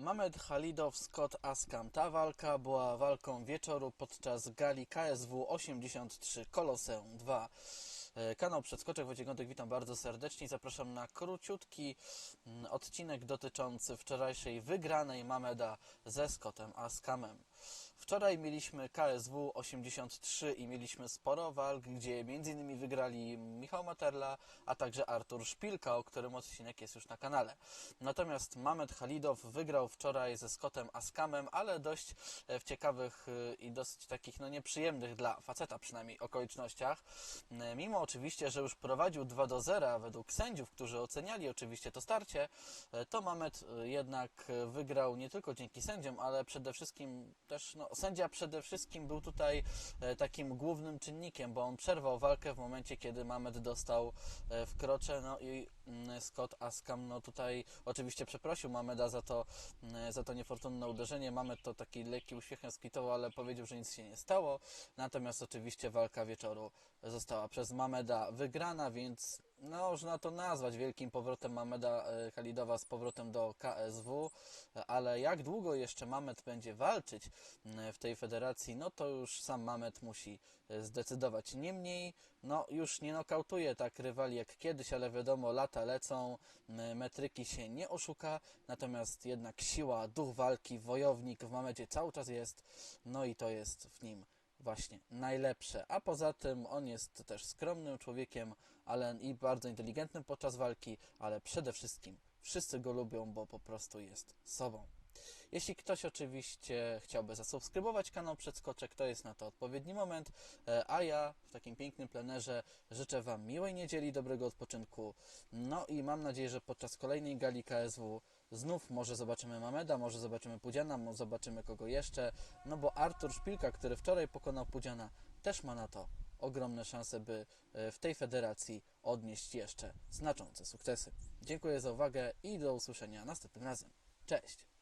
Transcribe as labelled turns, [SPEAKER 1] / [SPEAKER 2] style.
[SPEAKER 1] Mamed Halidow Scott Askam. Ta walka była walką wieczoru podczas gali KSW 83 Koloseum 2. E, Kanał Przedskoczek Wojciech Gądek, witam bardzo serdecznie. Zapraszam na króciutki mm, odcinek dotyczący wczorajszej wygranej Mameda ze Scottem Askamem. Wczoraj mieliśmy KSW 83 i mieliśmy sporo walk, gdzie m.in. wygrali Michał Materla, a także Artur Szpilka, o którym odcinek jest już na kanale. Natomiast Mamed Halidow wygrał wczoraj ze Scottem Askamem, ale dość e, w ciekawych e, i dosyć takich no nieprzyjemnych dla faceta przynajmniej okolicznościach. E, Mimo oczywiście, że już prowadził 2 do 0 według sędziów, którzy oceniali oczywiście to starcie, to Mamed e, jednak wygrał nie tylko dzięki sędziom, ale przede wszystkim też, no, sędzia przede wszystkim był tutaj e, takim głównym czynnikiem, bo on przerwał walkę w momencie, kiedy Mamed dostał e, w krocze, no i mm, Scott Askam, no tutaj oczywiście przeprosił Mameda za to, mm, za to niefortunne uderzenie. Mamed to taki lekki uśmiechem skwitował, ale powiedział, że nic się nie stało. Natomiast oczywiście walka wieczoru została przez Mameda wygrana, więc no, można to nazwać wielkim powrotem Mameda e, Khalidowa z powrotem do KSW, e, ale jak długo jeszcze Mamed będzie walczyć m, w tej federacji, no to już sam Mamed musi e, zdecydować. Niemniej, no już nie nokautuje tak rywali jak kiedyś, ale wiadomo, lata lecą, m, metryki się nie oszuka, natomiast jednak siła, duch walki, wojownik w Mamedzie cały czas jest, no i to jest w nim właśnie najlepsze. A poza tym on jest też skromnym człowiekiem, ale i bardzo inteligentnym podczas walki, ale przede wszystkim wszyscy go lubią, bo po prostu jest sobą. Jeśli ktoś oczywiście chciałby zasubskrybować kanał Przedskoczek, to jest na to odpowiedni moment, E, a ja w takim pięknym plenerze życzę Wam miłej niedzieli, dobrego odpoczynku, no i mam nadzieję, że podczas kolejnej gali KSW znów może zobaczymy Mameda, może zobaczymy Pudziana, może zobaczymy kogo jeszcze, no bo Artur Szpilka, który wczoraj pokonał Pudziana, też ma na to ogromne szanse, by e, w tej federacji odnieść jeszcze znaczące sukcesy. Dziękuję za uwagę i do usłyszenia następnym razem. Cześć!